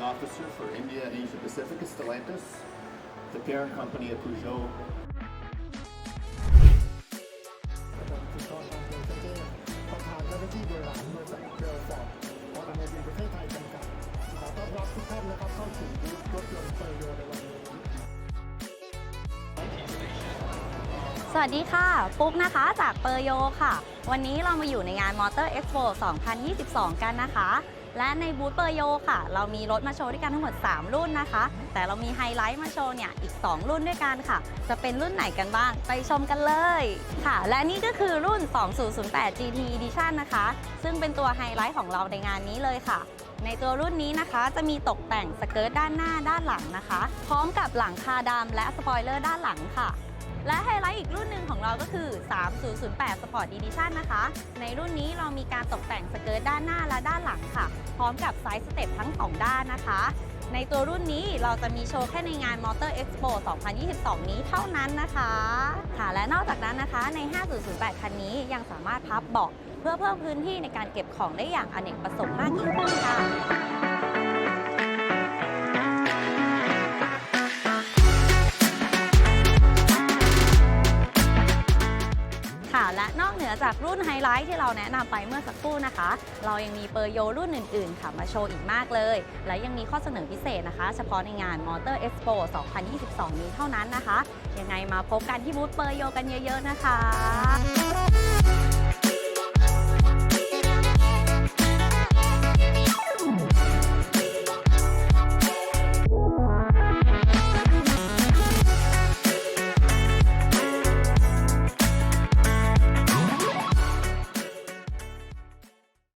producer for India and Asia Pacific is Stellantis, the parent company of Peugeot คุณทองทางเดลเจประธานเจ้าหน้าที่บริหารบริษัทเรลฟอร์ดออโตโมบิลประเทศไทยจำกัดขอต้อนรับทุกท่านนะครับเข้าสู่บูธรถยนต์เปอร์โยในวันนี้ วัสดีค่ะ ปุ๊กนะคะจากเปอร์โยค่ะ วันนี้เรามาอยู่ในงาน Motor Expo 2022 กันนะคะ และในบูธเปอร์โยค่ะ เรามีรถมาโชว์ด้วยกันทั้งหมด 3 รุ่นนะคะ แต่เรามีไฮไลท์มาโชว์เนี่ยอีก 2 รุ่นด้วยกันค่ะ จะเป็นรุ่นไหนกันบ้าง ไปชมกันเลยค่ะ และนี่ก็คือรุ่น 2008 GT Edition นะคะ ซึ่งเป็นตัวไฮไลท์ของเราในงานนี้เลยค่ะในตัวรุ่นนี้นะคะจะมีตกแต่งสเกิร์ตด้านหน้าด้านหลังนะคะ พร้อมกับหลังคาดำและสปอยเลอร์ด้านหลังค่ะ และไฮไลท์อีกรุ่นหนึ่งของเราก็คือ 3008 Sport Edition นะคะ ในรุ่นนี้เรามีการตกแต่งสเกิร์ตด้านหน้าและด้านหลังค่ะ พร้อมกับไซส์สเต็ปทั้ง 2 ด้านนะคะ ในตัวรุ่นนี้เราจะมีโชว์แค่ในงาน Motor Expo 2022 นี้เท่านั้นนะคะ ค่ะ และนอกจากนั้นนะคะ ใน 5008 คันนี้ยังสามารถพับเบาะเพื่อเพิ่มพื้นที่ในการเก็บของได้อย่างอเนกประสงค์มากยิ่งขึ้นค่ะค่ะ และนอกเหนือจากรุ่นไฮไลท์ที่เราแนะนำไปเมื่อสักครู่นะคะ เรายังมีเปอร์โยรุ่นอื่น ๆ ค่ะมาโชว์อีกมากเลย และยังมีข้อเสนอพิเศษนะคะ เฉพาะในงาน Motor Expo 2022 นี้เท่านั้นนะคะ ยังไงมาพบกันที่บูธเปอร์โยกันเยอะ ๆ นะคะ